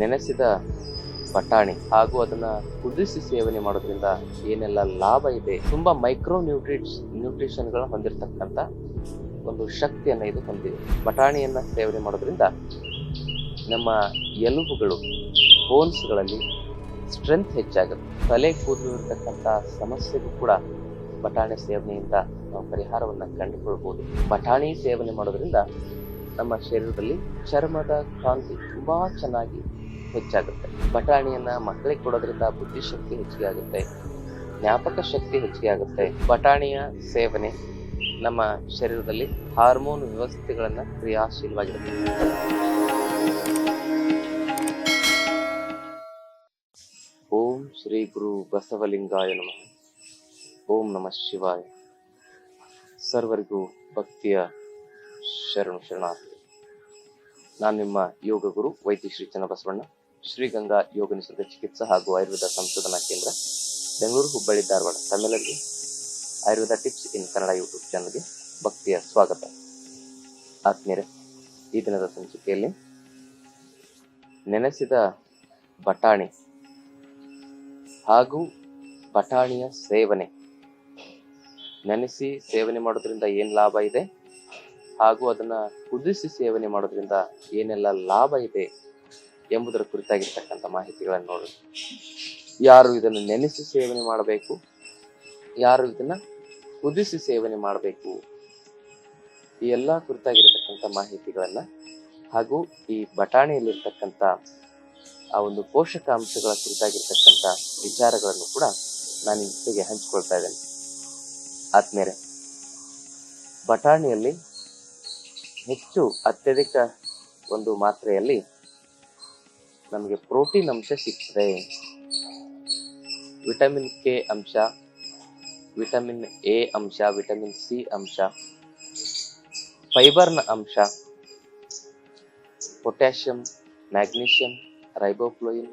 ನೆನೆಸಿದ ಬಟಾಣಿ ಹಾಗೂ ಅದನ್ನ ಕುದಿಸಿ ಸೇವನೆ ಮಾಡೋದ್ರಿಂದ ಏನೆಲ್ಲ ಲಾಭ ಇದೆ, ತುಂಬಾ ಮೈಕ್ರೋ ನ್ಯೂಟ್ರಿಟ್ಸ್ ನ್ಯೂಟ್ರಿಷನ್ಗಳ ಹೊಂದಿರತಕ್ಕಂತ ಒಂದು ಶಕ್ತಿಯನ್ನ ಇದು ಹೊಂದಿದೆ. ಬಟಾಣಿಯನ್ನ ಸೇವನೆ ಮಾಡೋದ್ರಿಂದ ನಮ್ಮ ಎಲುಬುಗಳು ಬೋನ್ಸ್ಗಳಲ್ಲಿ ಸ್ಟ್ರೆಂತ್ ಹೆಚ್ಚಾಗುತ್ತೆ. ತಲೆ ಕೂದಲು ಇರತಕ್ಕಂತ ಸಮಸ್ಯೆಗೂ ಕೂಡ ಬಟಾಣಿ ಸೇವನೆಯಿಂದ ನಾವು ಪರಿಹಾರವನ್ನ ಕಂಡುಕೊಳ್ಬೋದು. ಬಟಾಣಿ ಸೇವನೆ ಮಾಡೋದ್ರಿಂದ ನಮ್ಮ ಶರೀರದಲ್ಲಿ ಚರ್ಮದ ಕಾಂತಿ ತುಂಬಾ ಚೆನ್ನಾಗಿ ಹೆಚ್ಚಾಗುತ್ತೆ. ಬಟಾಣಿಯನ್ನ ಮಕ್ಕಳಿಗೆ ಕೊಡೋದ್ರಿಂದ ಬುದ್ಧಿಶಕ್ತಿ ಹೆಚ್ಚಿಗೆ ಆಗುತ್ತೆ ಜ್ಞಾಪಕ ಶಕ್ತಿ ಹೆಚ್ಚಿಗೆ ಆಗುತ್ತೆ ಬಟಾಣಿಯ ಸೇವನೆ ನಮ್ಮ ಶರೀರದಲ್ಲಿ ಹಾರ್ಮೋನ್ ವ್ಯವಸ್ಥೆಗಳನ್ನ ಕ್ರಿಯಾಶೀಲವಾಗಿರುತ್ತೆ. ಓಂ ಶ್ರೀ ಗುರು ಬಸವಲಿಂಗಾಯ ನಮಃ. ಓಂ ನಮಃ ಶಿವಾಯ. ಸರ್ವರಿಗೂ ಭಕ್ತಿಯ ಶರಣು ಶರಣಾರ್ಥಿ. ನಾನು ನಿಮ್ಮ ಯೋಗ ಗುರು ವೈದ್ಯ ಶ್ರೀ ಚನ್ನಬಸವಣ್ಣ. ಶ್ರೀಗಂಗಾ ಯೋಗ ನಿಸರ್ಗ ಚಿಕಿತ್ಸಾ ಹಾಗೂ ಆಯುರ್ವೇದ ಸಂಶೋಧನಾ ಕೇಂದ್ರ, ಬೆಂಗಳೂರು ಹುಬ್ಬಳ್ಳಿ ಧಾರವಾಡ ತಮ್ಮೆಲ್ಲರಿಗೂ Ayurveda tips in Kannada YouTube ಚಾನಲ್ಗೆ ಭಕ್ತಿಯ ಸ್ವಾಗತ. ಆತ್ಮೀಯರೇ, ಈ ದಿನದ ಸಂಚಿಕೆಯಲ್ಲಿ ನೆನೆಸಿದ ಬಟಾಣಿ ಹಾಗೂ ಬಟಾಣಿಯ ಸೇವನೆ. ನೆನೆಸಿ ಸೇವನೆ ಮಾಡೋದ್ರಿಂದ ಏನ್ ಲಾಭ ಇದೆ? ಹಾಗೂ ಅದನ್ನ ಕುದಿಸಿ ಸೇವನೆ ಮಾಡೋದ್ರಿಂದ ಏನೆಲ್ಲ ಲಾಭ ಇದೆ? ಎಂಬುದರ ಕುರಿತಾಗಿರ್ತಕ್ಕಂಥ ಮಾಹಿತಿಗಳನ್ನು ನೋಡೋಣ ಯಾರು ಇದನ್ನು ನೆನೆಸಿ ಸೇವನೆ ಮಾಡಬೇಕು? ಯಾರು ಇದನ್ನ ಕುದಿಸಿ ಸೇವನೆ ಮಾಡಬೇಕು? ಈ ಎಲ್ಲ ಕುರಿತಾಗಿರತಕ್ಕಂಥ ಮಾಹಿತಿಗಳನ್ನ ಹಾಗೂ ಈ ಬಟಾಣಿಯಲ್ಲಿರ್ತಕ್ಕಂಥ ಆ ಒಂದು ಪೋಷಕಾಂಶಗಳ ಕುರಿತಾಗಿರ್ತಕ್ಕಂಥ ವಿಚಾರಗಳನ್ನು ಕೂಡ ನಾನು ಜೊತೆಗೆ ಹಂಚಿಕೊಳ್ತಾ ಇದ್ದೇನೆ. ಆದ್ಮೇಲೆ ಬಟಾಣಿಯಲ್ಲಿ ಹೆಚ್ಚು ಅತ್ಯಧಿಕ ಒಂದು ಮಾತ್ರೆಯಲ್ಲಿ ನಮಗೆ ಪ್ರೋಟೀನ್ ಅಂಶ ಸಿಗ್ತದೆ. ವಿಟಮಿನ್ ಕೆ ಅಂಶ, ವಿಟಮಿನ್ ಎ ಅಂಶ, ವಿಟಮಿನ್ ಸಿ ಅಂಶ, ಫೈಬರ್ನ ಅಂಶ, ಪೊಟ್ಯಾಷಿಯಂ, ಮ್ಯಾಗ್ನೀಷಿಯಂ ರೈಬೋಫ್ಲೋಯಿನ್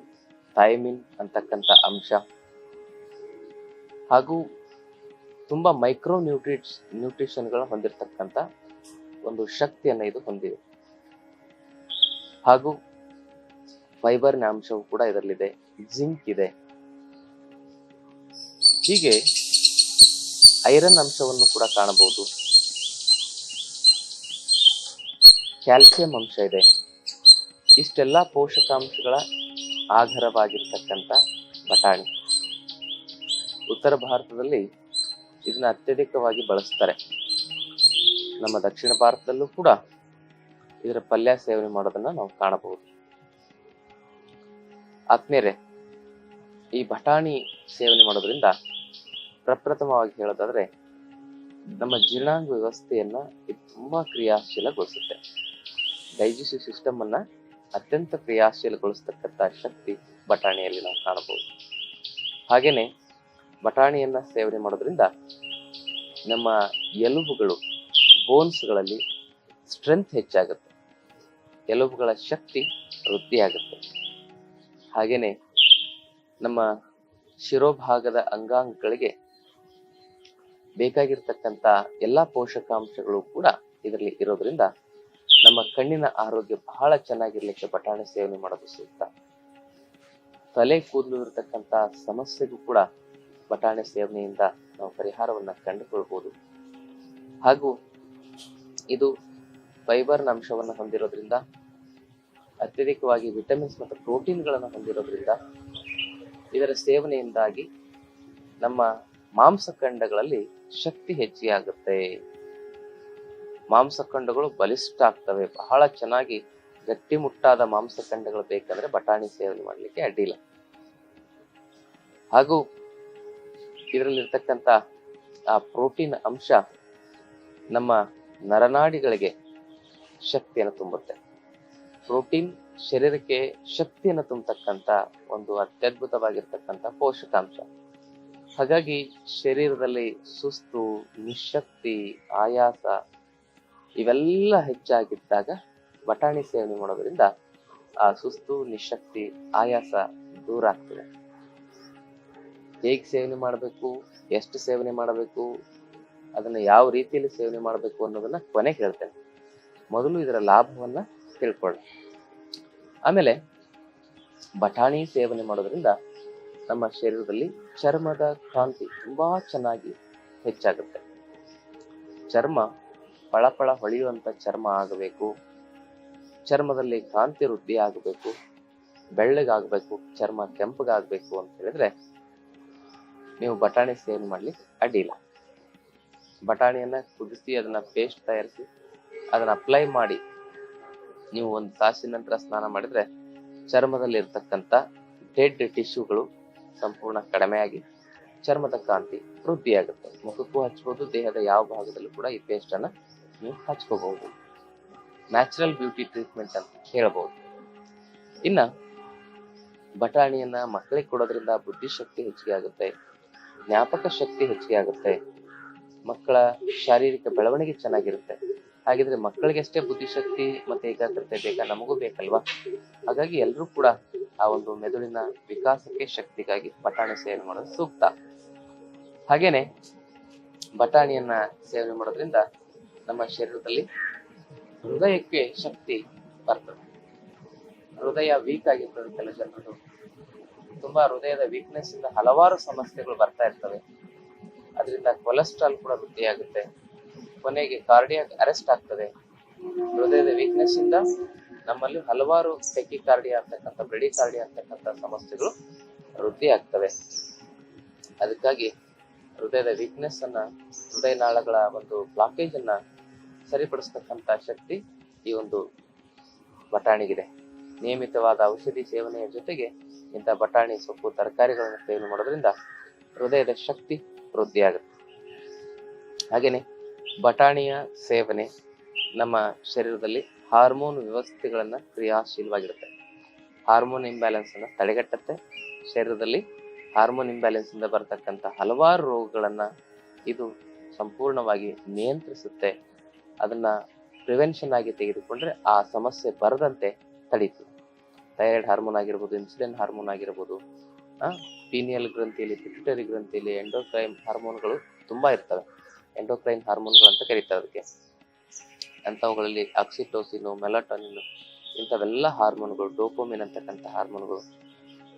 ಥೈಮಿನ್ ಅಂತಕ್ಕಂಥ ಅಂಶ. ಹಾಗೂ ತುಂಬ ಮೈಕ್ರೋ ನ್ಯೂಟ್ರಿಟ್ಸ್ ನ್ಯೂಟ್ರಿಷನ್ಗಳ ಹೊಂದಿರತಕ್ಕಂಥ ಒಂದು ಶಕ್ತಿಯನ್ನು ಇದು ಹೊಂದಿದೆ. ಹಾಗೂ ಫೈಬರ್ನ ಅಂಶವು ಕೂಡ ಇದರಲ್ಲಿದೆ. ಜಿಂಕ್ ಇದೆ. ಹೀಗೆ ಐರನ್ ಅಂಶವನ್ನು ಕೂಡ ಕಾಣಬಹುದು. ಕ್ಯಾಲ್ಸಿಯಂ ಅಂಶ ಇದೆ. ಇಷ್ಟೆಲ್ಲ ಪೋಷಕಾಂಶಗಳ ಆಧಾರವಾಗಿರ್ತಕ್ಕಂಥ ಬಟಾಣಿ. ಉತ್ತರ ಭಾರತದಲ್ಲಿ ಇದನ್ನ ಅತ್ಯಧಿಕವಾಗಿ ಬಳಸ್ತಾರೆ. ನಮ್ಮ ದಕ್ಷಿಣ ಭಾರತದಲ್ಲೂ ಕೂಡ ಇದರ ಪಲ್ಯ ಸೇವನೆ ಮಾಡೋದನ್ನ ನಾವು ಕಾಣಬಹುದು. ಆತ್ಮೀಯರೇ, ಈ ಬಟಾಣಿ ಸೇವನೆ ಮಾಡೋದ್ರಿಂದ ಪ್ರಪ್ರಥಮವಾಗಿ ಹೇಳೋದಾದ್ರೆ, ನಮ್ಮ ಜೀರ್ಣಾಂಗ ವ್ಯವಸ್ಥೆಯನ್ನ ಇದು ತುಂಬಾ ಕ್ರಿಯಾಶೀಲಗೊಳಿಸುತ್ತೆ. ಡೈಜೆಸ್ಟಿವ್ ಸಿಸ್ಟಮ್ ಅನ್ನ ಅತ್ಯಂತ ಕ್ರಿಯಾಶೀಲಗೊಳಿಸ್ತಕ್ಕಂಥ ಶಕ್ತಿ ಬಟಾಣಿಯಲ್ಲಿ ನಾವು ಕಾಣಬಹುದು. ಹಾಗೇನೆ, ಬಟಾಣಿಯನ್ನ ಸೇವನೆ ಮಾಡೋದ್ರಿಂದ ನಮ್ಮ ಎಲುಬುಗಳು, ಬೋನ್ಸ್ಗಳಲ್ಲಿ ಸ್ಟ್ರೆಂತ್ ಹೆಚ್ಚಾಗುತ್ತೆ. ಎಲುಬುಗಳ ಶಕ್ತಿ ವೃದ್ಧಿಯಾಗುತ್ತೆ. ಹಾಗೇನೆ ನಮ್ಮ ಶಿರೋಭಾಗದ ಅಂಗಾಂಗಗಳಿಗೆ ಬೇಕಾಗಿರ್ತಕ್ಕಂಥ ಎಲ್ಲಾ ಪೋಷಕಾಂಶಗಳು ಕೂಡ ಇದರಲ್ಲಿ ಇರೋದ್ರಿಂದ ನಮ್ಮ ಕಣ್ಣಿನ ಆರೋಗ್ಯ ಬಹಳ ಚೆನ್ನಾಗಿರ್ಲಿಕ್ಕೆ ಬಟಾಣಿ ಸೇವನೆ ಮಾಡೋದು ಸೂಕ್ತ. ತಲೆ ಕೂದಲು ಇರತಕ್ಕಂತ ಸಮಸ್ಯೆಗೂ ಕೂಡ ಬಟಾಣಿ ಸೇವನೆಯಿಂದ ನಾವು ಪರಿಹಾರವನ್ನ ಕಂಡುಕೊಳ್ಬಹುದು ಹಾಗೂ ಇದು ಫೈಬರ್ನ ಅಂಶವನ್ನು ಹೊಂದಿರೋದ್ರಿಂದ ಅತ್ಯಧಿಕವಾಗಿ ವಿಟಮಿನ್ಸ್ ಮತ್ತು ಪ್ರೋಟೀನ್ಗಳನ್ನು ಹೊಂದಿರೋದ್ರಿಂದ ಇದರ ಸೇವನೆಯಿಂದಾಗಿ ನಮ್ಮ ಮಾಂಸಖಂಡಗಳಲ್ಲಿ ಶಕ್ತಿ ಹೆಚ್ಚಿಯಾಗುತ್ತೆ. ಮಾಂಸಖಂಡಗಳು ಬಲಿಷ್ಠ ಆಗ್ತವೆ ಬಹಳ ಚೆನ್ನಾಗಿ ಗಟ್ಟಿಮುಟ್ಟಾದ ಮಾಂಸಖಂಡಗಳು ಬೇಕಂದ್ರೆ ಬಟಾಣಿ ಸೇವನೆ ಮಾಡಲಿಕ್ಕೆ ಅಡ್ಡಿಲ್ಲ ಹಾಗೂ ಇದರಲ್ಲಿರ್ತಕ್ಕಂಥ, ಆ ಪ್ರೋಟೀನ್ ಅಂಶ ನಮ್ಮ ನರನಾಡಿಗಳಿಗೆ ಶಕ್ತಿಯನ್ನು ತುಂಬುತ್ತೆ. ಪ್ರೋಟೀನ್ ಶರೀರಕ್ಕೆ ಶಕ್ತಿಯನ್ನು ತುಂಬತಕ್ಕಂಥ ಒಂದು ಅತ್ಯದ್ಭುತವಾಗಿರ್ತಕ್ಕಂಥ ಪೋಷಕಾಂಶ. ಹಾಗಾಗಿ ಶರೀರದಲ್ಲಿ ಸುಸ್ತು, ನಿಶಕ್ತಿ, ಆಯಾಸ ಇವೆಲ್ಲ ಹೆಚ್ಚಾಗಿದ್ದಾಗ ಬಟಾಣಿ ಸೇವನೆ ಮಾಡೋದ್ರಿಂದ ಆ ಸುಸ್ತು, ನಿಶಕ್ತಿ, ಆಯಾಸ ದೂರ ಆಗ್ತದೆ. ಹೇಗೆ ಸೇವನೆ ಮಾಡಬೇಕು, ಎಷ್ಟು ಸೇವನೆ ಮಾಡಬೇಕು, ಅದನ್ನ ಯಾವ ರೀತಿಯಲ್ಲಿ ಸೇವನೆ ಮಾಡಬೇಕು ಅನ್ನೋದನ್ನ ಕೊನೆಗೆ ಹೇಳ್ತೇನೆ. ಮೊದಲು ಇದರ ಲಾಭವನ್ನ ತಿಳ್ಕೊಳ್ಳಿ. ಆಮೇಲೆ ಬಟಾಣಿ ಸೇವನೆ ಮಾಡೋದ್ರಿಂದ ನಮ್ಮ ಶರೀರದಲ್ಲಿ ಚರ್ಮದ ಕಾಂತಿ ತುಂಬಾ ಚೆನ್ನಾಗಿ ಹೆಚ್ಚಾಗುತ್ತೆ. ಚರ್ಮ ಪಳಪಳ ಹೊಳೆಯುವಂತ ಚರ್ಮ ಆಗಬೇಕು. ಚರ್ಮದಲ್ಲಿ ಕಾಂತಿ ವೃದ್ಧಿ ಆಗಬೇಕು. ಬೆಳ್ಳಗಾಗಬೇಕು, ಚರ್ಮ ಕೆಂಪಗಾಗಬೇಕು ಅಂತ ಹೇಳಿದ್ರೆ ನೀವು ಬಟಾಣಿ ಸೇವನೆ ಮಾಡ್ಲಿಕ್ಕೆ ಅಡ್ಡಿಲ್ಲ ಬಟಾಣಿಯನ್ನ ಕುದಿಸಿ, ಅದನ್ನ ಪೇಸ್ಟ್ ತಯಾರಿಸಿ, ಅದನ್ನ ಅಪ್ಲೈ ಮಾಡಿ ನೀವು ಒಂದು ತಾಸಿನ ನಂತರ ಸ್ನಾನ ಮಾಡಿದ್ರೆ ಚರ್ಮದಲ್ಲಿ ಇರ್ತಕ್ಕಂಥ ಡೆಡ್ ಟಿಶ್ಯೂಗಳು ಸಂಪೂರ್ಣ ಕಡಿಮೆಯಾಗಿ ಚರ್ಮದ ಕಾಂತಿ ವೃದ್ಧಿಯಾಗುತ್ತೆ. ಮುಖಕ್ಕೂ ಹಚ್ಬೋದು, ದೇಹದ ಯಾವ ಭಾಗದಲ್ಲೂ ಕೂಡ ಈ ಪೇಸ್ಟ್ ಅನ್ನ ನೀವು ಹಚ್ಕೋಬಹುದು. ನ್ಯಾಚುರಲ್ ಬ್ಯೂಟಿ ಟ್ರೀಟ್ಮೆಂಟ್ ಅಂತ ಹೇಳ್ಬೋದು. ಇನ್ನ ಬಟಾಣಿಯನ್ನ ಮಕ್ಕಳಿಗೆ ಕೊಡೋದ್ರಿಂದ ಬುದ್ಧಿಶಕ್ತಿ ಹೆಚ್ಚಿಗೆ ಆಗುತ್ತೆ, ಜ್ಞಾಪಕ ಶಕ್ತಿ ಹೆಚ್ಚಿಗೆ ಆಗುತ್ತೆ, ಮಕ್ಕಳ ಶಾರೀರಿಕ ಬೆಳವಣಿಗೆ ಚೆನ್ನಾಗಿರುತ್ತೆ. ಹಾಗಿದ್ರೆ ಮಕ್ಕಳಿಗೆ ಅಷ್ಟೇ ಬುದ್ಧಿಶಕ್ತಿ ಮತ್ತೆ ಏಕಾಗ್ರತೆ ಬೇಕಾ? ನಮಗೂ ಬೇಕಲ್ವಾ? ಹಾಗಾಗಿ ಎಲ್ಲರೂ ಕೂಡ ಆ ಒಂದು ಮೆದುಳಿನ ವಿಕಾಸಕ್ಕೆ ಶಕ್ತಿಗಾಗಿ ಬಟಾಣಿ ಸೇವನೆ ಮಾಡೋದು ಸೂಕ್ತ. ಹಾಗೇನೆ ಬಟಾಣಿಯನ್ನ ಸೇವನೆ ಮಾಡೋದ್ರಿಂದ ನಮ್ಮ ಶರೀರದಲ್ಲಿ ಹೃದಯಕ್ಕೆ ಶಕ್ತಿ ಬರ್ತದೆ. ಹೃದಯ ವೀಕ್ ಆಗಿರ್ತದೆ ಕೆಲವು ಜನರು. ತುಂಬಾ ಹೃದಯದ ವೀಕ್ನೆಸ್ ಇಂದ ಹಲವಾರು ಸಮಸ್ಯೆಗಳು ಬರ್ತಾ ಇರ್ತವೆ. ಅದರಿಂದ ಕೊಲೆಸ್ಟ್ರಾಲ್ ಕೂಡ ವೃದ್ಧಿಯಾಗುತ್ತೆ. ಕೊನೆಗೆ ಕಾರ್ಡಿಯಾಕ್ ಅರೆಸ್ಟ್ ಆಗ್ತದೆ. ಹೃದಯದ ವೀಕ್ನೆಸ್ ಇಂದ ನಮ್ಮಲ್ಲಿ ಹಲವಾರು ಟೆಕಿ ಕಾರ್ಡಿಯಾ ಅಂತಕ್ಕಂಥ ಬ್ರೆಡಿ ಕಾರ್ಡಿಯಾ ಅಂತಕ್ಕಂಥ ಸಮಸ್ಯೆಗಳು ವೃದ್ಧಿ ಆಗ್ತವೆ. ಅದಕ್ಕಾಗಿ ಹೃದಯದ ವೀಕ್ನೆಸ್ ಅನ್ನ, ಹೃದಯ ನಾಳಗಳ ಒಂದು ಬ್ಲಾಕೇಜ್ ಅನ್ನ ಸರಿಪಡಿಸ್ತಕ್ಕಂಥ ಶಕ್ತಿ ಈ ಒಂದು ಬಟಾಣಿಗಿದೆ. ನಿಯಮಿತವಾದ ಔಷಧಿ ಸೇವನೆಯ ಜೊತೆಗೆ ಇಂಥ ಬಟಾಣಿ, ಸೊಪ್ಪು, ತರಕಾರಿಗಳನ್ನು ಸೇವನೆ ಮಾಡೋದ್ರಿಂದ ಹೃದಯದ ಶಕ್ತಿ ವೃದ್ಧಿಯಾಗುತ್ತೆ. ಹಾಗೇನೆ ಬಟಾಣಿಯ ಸೇವನೆ ನಮ್ಮ ಶರೀರದಲ್ಲಿ ಹಾರ್ಮೋನ್ ವ್ಯವಸ್ಥೆಗಳನ್ನು ಕ್ರಿಯಾಶೀಲವಾಗಿರುತ್ತೆ. ಹಾರ್ಮೋನ್ ಇಂಬ್ಯಾಲೆನ್ಸ್ ಅನ್ನು ತಡೆಗಟ್ಟುತ್ತೆ. ಶರೀರದಲ್ಲಿ ಹಾರ್ಮೋನ್ ಇಂಬ್ಯಾಲೆನ್ಸ್ ಇಂದ ಬರತಕ್ಕಂತ ಹಲವಾರು ರೋಗಗಳನ್ನ ಇದು ಸಂಪೂರ್ಣವಾಗಿ ನಿಯಂತ್ರಿಸುತ್ತೆ. ಅದನ್ನ ಪ್ರಿವೆನ್ಷನ್ ಆಗಿ ತೆಗೆದುಕೊಂಡ್ರೆ ಆ ಸಮಸ್ಯೆ ಬರದಂತೆ ತಡೀತು. ಥೈರಾಯ್ಡ್ ಹಾರ್ಮೋನ್ ಆಗಿರ್ಬೋದು ಇನ್ಸುಲಿನ್ ಹಾರ್ಮೋನ್ ಆಗಿರ್ಬೋದು ಪೀನಿಯಲ್ ಗ್ರಂಥಿಯಲ್ಲಿ ಪಿಟ್ಯುಟರಿ ಗ್ರಂಥಿಯಲ್ಲಿ ಎಂಡೋಕ್ರೈನ್ ಹಾರ್ಮೋನ್ಗಳು ತುಂಬಾ ಇರ್ತವೆ. ಎಂಡೋಕ್ರೈನ್ ಹಾರ್ಮೋನ್ಗಳು ಅಂತ ಕರೀತಾರೆ ಅದಕ್ಕೆ. ಅಂಥವುಗಳಲ್ಲಿ ಆಕ್ಸಿಟೋಸಿನ್, ಮೆಲಟೋನಿನ್ ಇಂಥವೆಲ್ಲ ಹಾರ್ಮೋನ್ಗಳು, ಡೋಪೋಮಿನ್ ಅಂತಕ್ಕಂಥ ಹಾರ್ಮೋನ್ಗಳು,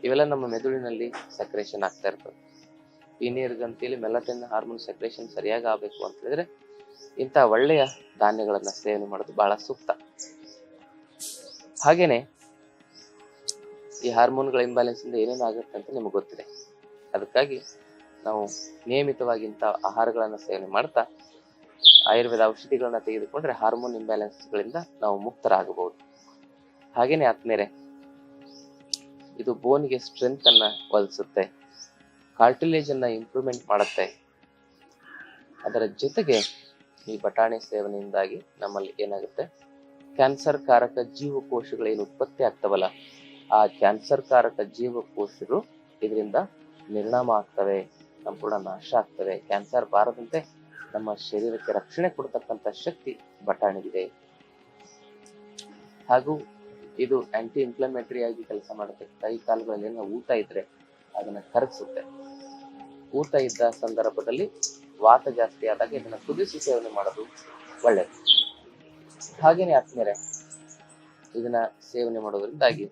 ಇವೆಲ್ಲ ನಮ್ಮ ಮೆದುಳಿನಲ್ಲಿ ಸಕ್ರೇಷನ್ ಆಗ್ತಾ ಇರ್ತವೆ. ಪೀನಿಯರ್ಗಂತೇಳಿ ಮೆಲಟೋನಿನ್ ಹಾರ್ಮೋನ್ ಸಕ್ರೇಷನ್ ಸರಿಯಾಗಿ ಆಗಬೇಕು ಅಂತ ಹೇಳಿದ್ರೆ ಇಂಥ ಒಳ್ಳೆಯ ಧಾನ್ಯಗಳನ್ನು ಸೇವನೆ ಮಾಡೋದು ಬಹಳ ಸೂಕ್ತ. ಹಾಗೇನೆ ಈ ಹಾರ್ಮೋನ್ಗಳ ಇಂಬ್ಯಾಲೆನ್ಸ್ ಇಂದ ಏನೇನು ಆಗುತ್ತೆ ಅಂತ ನಿಮಗೆ ಗೊತ್ತಿದೆ. ಅದಕ್ಕಾಗಿ ನಾವು ನಿಯಮಿತವಾಗಿ ಇಂಥ ಆಹಾರಗಳನ್ನ ಸೇವನೆ ಮಾಡ್ತಾ, ಆಯುರ್ವೇದ ಔಷಧಿಗಳನ್ನ ತೆಗೆದುಕೊಂಡ್ರೆ ಹಾರ್ಮೋನ್ ಇಂಬ್ಯಾಲೆನ್ಸ್ಗಳಿಂದ ನಾವು ಮುಕ್ತರಾಗಬಹುದು. ಹಾಗೇನೆ ಆತ್ಮೇರೆ ಇದು ಬೋನ್ಗೆ ಸ್ಟ್ರೆಂತ್ ಅನ್ನ ಒದಗಿಸುತ್ತೆ ಕಾರ್ಟಿಲೇಜ್ ಅನ್ನ ಇಂಪ್ರೂವ್ಮೆಂಟ್ ಮಾಡುತ್ತೆ. ಅದರ ಜೊತೆಗೆ ಈ ಬಟಾಣಿ ಸೇವನೆಯಿಂದಾಗಿ ನಮ್ಮಲ್ಲಿ ಏನಾಗುತ್ತೆ? ಕ್ಯಾನ್ಸರ್ ಕಾರಕ ಜೀವಕೋಶಗಳು ಏನು ಉತ್ಪತ್ತಿ ಆಗ್ತವಲ್ಲ, ಆ ಕ್ಯಾನ್ಸರ್ ಕಾರಕ ಜೀವಕೋಶಗಳು ಇದರಿಂದ ನಿರ್ಣಾಮ ಆಗ್ತವೆ. ಸಂಪೂರ್ಣ ನಾಶ ಆಗ್ತವೆ ಕ್ಯಾನ್ಸರ್ ಬಾರದಂತೆ ನಮ್ಮ ಶರೀರಕ್ಕೆ ರಕ್ಷಣೆ ಕೊಡ್ತಕ್ಕಂಥ ಶಕ್ತಿ ಬಟಾಣಿಗಿದೆ. ಹಾಗೂ ಇದು ಆಂಟಿ ಇನ್ಫ್ಲಮೇಟರಿ ಆಗಿ ಕೆಲಸ ಮಾಡುತ್ತೆ. ಕೈ ಕಾಲುಗಳಲ್ಲಿ ಏನೋ ಊತ ಇದ್ರೆ ಅದನ್ನ ಕರಗಿಸುತ್ತೆ. ಊತ ಇದ್ದ ಸಂದರ್ಭದಲ್ಲಿ ವಾತ ಜಾಸ್ತಿ ಆದಾಗ ಇದನ್ನ ಕುದಿಸಿ ಸೇವನೆ ಮಾಡೋದು ಒಳ್ಳೆಯದು ಹಾಗೇನೆ ಆದ್ಮೇಲೆ ಇದನ್ನ ಸೇವನೆ ಮಾಡೋದ್ರಿಂದಾಗಿ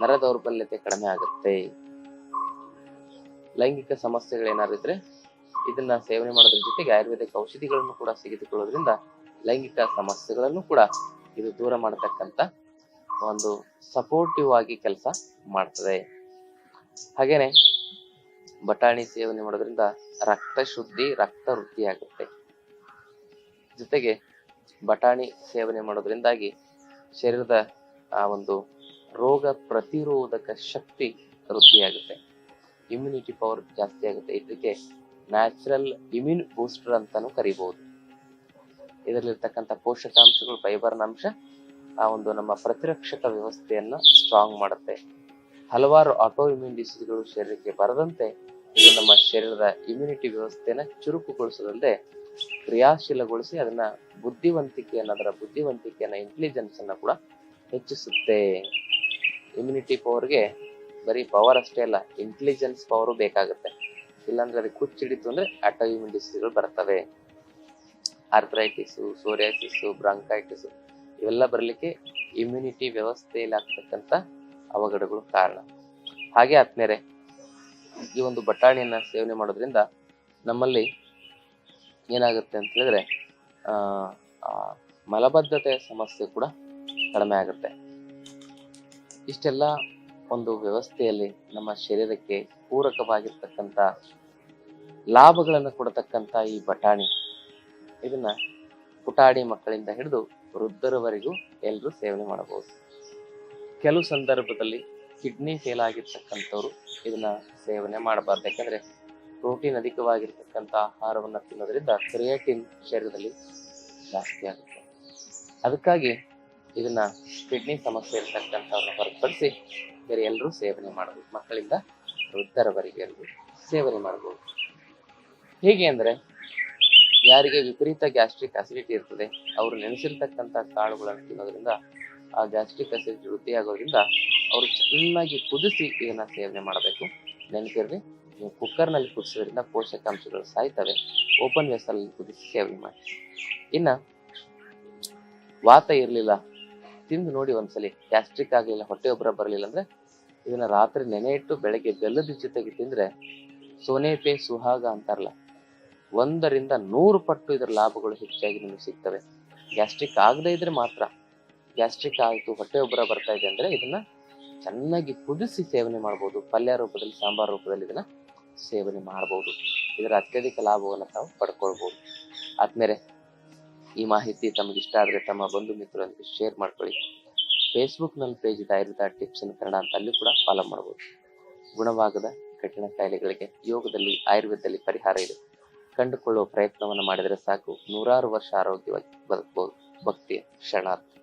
ನರ ದೌರ್ಬಲ್ಯತೆ ಕಡಿಮೆ ಆಗುತ್ತೆ. ಲೈಂಗಿಕ ಸಮಸ್ಯೆಗಳೇನಾದ್ರು ಇದ್ರೆ ಇದನ್ನ ಸೇವನೆ ಮಾಡೋದ್ರ ಜೊತೆಗೆ ಆಯುರ್ವೇದಿಕ್ ಔಷಧಿಗಳನ್ನು ಕೂಡ ತೆಗೆದುಕೊಳ್ಳೋದ್ರಿಂದ ಲೈಂಗಿಕ ಸಮಸ್ಯೆಗಳನ್ನು ಕೂಡ ಇದು ದೂರ ಮಾಡತಕ್ಕಂತ ಒಂದು ಸಪೋರ್ಟಿವ್ ಆಗಿ ಕೆಲಸ ಮಾಡ್ತದೆ. ಹಾಗೇನೆ ಬಟಾಣಿ ಸೇವನೆ ಮಾಡೋದ್ರಿಂದ ರಕ್ತ ಶುದ್ಧಿ, ರಕ್ತ ವೃದ್ಧಿ ಆಗುತ್ತೆ ಜೊತೆಗೆ ಬಟಾಣಿ ಸೇವನೆ ಮಾಡೋದ್ರಿಂದಾಗಿ ಶರೀರದ ಆ ಒಂದು ರೋಗ ಪ್ರತಿರೋಧಕ ಶಕ್ತಿ ವೃದ್ಧಿಯಾಗುತ್ತೆ. ಇಮ್ಯುನಿಟಿ ಪವರ್ ಜಾಸ್ತಿ ಆಗುತ್ತೆ. ಇದಕ್ಕೆ ನ್ಯಾಚುರಲ್ ಇಮ್ಯೂನ್ ಬೂಸ್ಟರ್ ಅಂತಾನು ಕರಿಬಹುದು ಇದರಲ್ಲಿರ್ತಕ್ಕಂಥ ಪೋಷಕಾಂಶಗಳು ಫೈಬರ್ನ ಅಂಶ ಆ ಒಂದು ನಮ್ಮ ಪ್ರತಿರಕ್ಷಕ ವ್ಯವಸ್ಥೆಯನ್ನ ಸ್ಟ್ರಾಂಗ್ ಮಾಡುತ್ತೆ. ಹಲವಾರು ಆಟೋ ಇಮ್ಯೂನ್ ಡಿಸೀಸ್ಗಳು ಶರೀರಕ್ಕೆ ಬರದಂತೆ ಇದು ನಮ್ಮ ಶರೀರದ ಇಮ್ಯುನಿಟಿ ವ್ಯವಸ್ಥೆನ ಚುರುಕುಗೊಳಿಸದಲ್ಲದೆ ಕ್ರಿಯಾಶೀಲಗೊಳಿಸಿ ಅದನ್ನ ಬುದ್ಧಿವಂತಿಕೆಯನ್ನು, ಅದರ ಬುದ್ಧಿವಂತಿಕೆಯನ್ನ ಇಂಟೆಲಿಜೆನ್ಸ್ ಅನ್ನ ಕೂಡ ಹೆಚ್ಚಿಸುತ್ತೆ. ಇಮ್ಯುನಿಟಿ ಪವರ್ಗೆ ಬರೀ ಪವರ್ ಅಷ್ಟೇ ಅಲ್ಲ ಇಂಟೆಲಿಜೆನ್ಸ್ ಪವರು ಬೇಕಾಗುತ್ತೆ. ಇಲ್ಲಾಂದ್ರೆ ಅದಕ್ಕೆ ಹುಚ್ಚಿಡಿತು ಅಂದ್ರೆ ಆಟೋ ಇಮ್ಯೂನ್ ಡಿಸೀಸ್ಗಳು ಬರ್ತವೆ. ಆರ್ಥರೈಟಿಸು ಸೋರಿಯಾಸಿಸ್ ಬ್ರಾಂಕೈಟಿಸು ಇವೆಲ್ಲ ಬರಲಿಕ್ಕೆ ಇಮ್ಯುನಿಟಿ ವ್ಯವಸ್ಥೆಯಲ್ಲಿ ಆಗ್ತಕ್ಕಂಥ ಅವಘಡಗಳು ಕಾರಣ. ಹಾಗೆ ಆತ್ಮೇಲೆ ಈ ಒಂದು ಬಟಾಣಿಯನ್ನ ಸೇವನೆ ಮಾಡೋದ್ರಿಂದ ನಮ್ಮಲ್ಲಿ ಏನಾಗುತ್ತೆ ಅಂತ ಹೇಳಿದ್ರೆ ಮಲಬದ್ಧತೆಯ ಸಮಸ್ಯೆ ಕೂಡ ಕಡಿಮೆ ಆಗುತ್ತೆ. ಇಷ್ಟೆಲ್ಲ ಒಂದು ವ್ಯವಸ್ಥೆಯಲ್ಲಿ ನಮ್ಮ ಶರೀರಕ್ಕೆ ಪೂರಕವಾಗಿರ್ತಕ್ಕಂಥ ಲಾಭಗಳನ್ನು ಕೊಡತಕ್ಕಂಥ ಈ ಬಟಾಣಿ. ಇದನ್ನ ಪುಟಾಣಿ ಮಕ್ಕಳಿಂದ ಹಿಡಿದು ವೃದ್ಧರವರೆಗೂ ಎಲ್ಲರೂ ಸೇವನೆ ಮಾಡಬಹುದು. ಕೆಲವು ಸಂದರ್ಭದಲ್ಲಿ ಕಿಡ್ನಿ ಫೇಲ್ ಆಗಿರ್ತಕ್ಕಂಥವ್ರು ಇದನ್ನ ಸೇವನೆ ಮಾಡಬಾರ್ದು. ಯಾಕಂದ್ರೆ ಪ್ರೋಟೀನ್ ಅಧಿಕವಾಗಿರ್ತಕ್ಕಂಥ ಆಹಾರವನ್ನು ತಿನ್ನೋದ್ರಿಂದ ಕ್ರಿಯೇಟಿನ್ ಶರೀರದಲ್ಲಿ ಜಾಸ್ತಿ ಆಗುತ್ತೆ. ಅದಕ್ಕಾಗಿ ಇದನ್ನ ಕಿಡ್ನಿ ಸಮಸ್ಯೆ ಇರ್ತಕ್ಕಂಥವ್ರನ್ನ ಹೊರತುಪಡಿಸಿ ಬೇರೆ ಎಲ್ಲರೂ ಸೇವನೆ ಮಾಡಬಹುದು ಮಕ್ಕಳಿಂದ ವೃದ್ಧರವರೆಗೆ ಎಲ್ಲರೂ ಸೇವನೆ ಮಾಡಬಹುದು. ಹೇಗೆ ಅಂದ್ರೆ, ಯಾರಿಗೆ ವಿಪರೀತ ಗ್ಯಾಸ್ಟ್ರಿಕ್ ಅಸಿಡಿಟಿ ಇರ್ತದೆ, ಅವರು ನೆನೆಸಿರ್ತಕ್ಕಂಥ ಕಾಳುಗಳನ್ನು ತಿನ್ನೋದ್ರಿಂದ ಆ ಗ್ಯಾಸ್ಟ್ರಿಕ್ ಅಸಿಡಿಟಿ ವೃದ್ಧಿಯಾಗೋದ್ರಿಂದ ಅವರು ಚೆನ್ನಾಗಿ ಕುದಿಸಿ ಇದನ್ನ ಸೇವನೆ ಮಾಡಬೇಕು. ನೆನಪಿರ್ರಿ, ನೀವು ಕುಕ್ಕರ್ನಲ್ಲಿ ಕುದಿಸೋದ್ರಿಂದ ಪೋಷಕಾಂಶಗಳು ಸಾಯ್ತವೆ. ಓಪನ್ ವೇಸಲ್ಲಿ ಕುದಿಸಿ ಸೇವನೆ ಮಾಡಿ. ಇನ್ನ, ವಾತ ಇರಲಿಲ್ಲ. ತಿಂದು ನೋಡಿ ಒಂದ್ಸಲಿ, ಗ್ಯಾಸ್ಟ್ರಿಕ್ ಆಗಲಿಲ್ಲ, ಹೊಟ್ಟೆ ಒಬ್ಬರ ಬರಲಿಲ್ಲ ಅಂದ್ರೆ ಇದನ್ನ ರಾತ್ರಿ ನೆನೆ ಇಟ್ಟು ಬೆಳಗ್ಗೆ ಬೆಲ್ಲದ ಜೊತೆಗೆ ತಿಂದ್ರೆ ಸೋನೆಪೆ ಸುಹಾಗ ಅಂತಾರಲ್ಲ, ಒಂದರಿಂದ ನೂರು ಪಟ್ಟು ಇದರ ಲಾಭಗಳು ಹೆಚ್ಚಾಗಿ ನಿಮಗೆ ಸಿಗ್ತವೆ. ಗ್ಯಾಸ್ಟ್ರಿಕ್ ಆಗದೇ ಇದ್ರೆ ಮಾತ್ರ. ಗ್ಯಾಸ್ಟ್ರಿಕ್ ಆಯಿತು, ಹೊಟ್ಟೆ ಒಬ್ಬರ ಬರ್ತಾ ಇದೆ ಅಂದ್ರೆ ಇದನ್ನ ಚೆನ್ನಾಗಿ ಕುದಿಸಿ ಸೇವನೆ ಮಾಡಬಹುದು ಪಲ್ಯ ರೂಪದಲ್ಲಿ, ಸಾಂಬಾರ್ ರೂಪದಲ್ಲಿ ಇದನ್ನ ಸೇವನೆ ಮಾಡಬಹುದು ಇದರ ಅತ್ಯಧಿಕ ಲಾಭವನ್ನು ತಾವು ಪಡ್ಕೊಳ್ಬಹುದು ಆದ್ಮೇಲೆ ಈ ಮಾಹಿತಿ ತಮಗಿಷ್ಟ ಆದ್ರೆ ತಮ್ಮ ಬಂಧು ಮಿತ್ರರೊಂದಿಗೆ ಶೇರ್ ಮಾಡ್ಕೊಳ್ಳಿ. ಫೇಸ್ಬುಕ್ನಲ್ಲಿ ಪೇಜ್ ಇದೆ ಆಯುರ್ವೇದ ಟಿಪ್ಸ್ ಇನ್ ಕನ್ನಡ ಅಂತ ಅಲ್ಲಿ ಕೂಡ ಫಾಲೋ ಮಾಡಬಹುದು ಗುಣವಾಗದ ಕಠಿಣ ಕಾಯಿಲೆಗಳಿಗೆ ಯೋಗದಲ್ಲಿ, ಆಯುರ್ವೇದದಲ್ಲಿ ಪರಿಹಾರ ಇದೆ. ಕಂಡುಕೊಳ್ಳುವ ಪ್ರಯತ್ನವನ್ನು ಮಾಡಿದರೆ ಸಾಕು. ನೂರಾರು ವರ್ಷ ಆರೋಗ್ಯವಾಗಿ ಬದುಕಬಹುದು ಭಕ್ತಿಯ ಶರಣಾರ್ಥಿ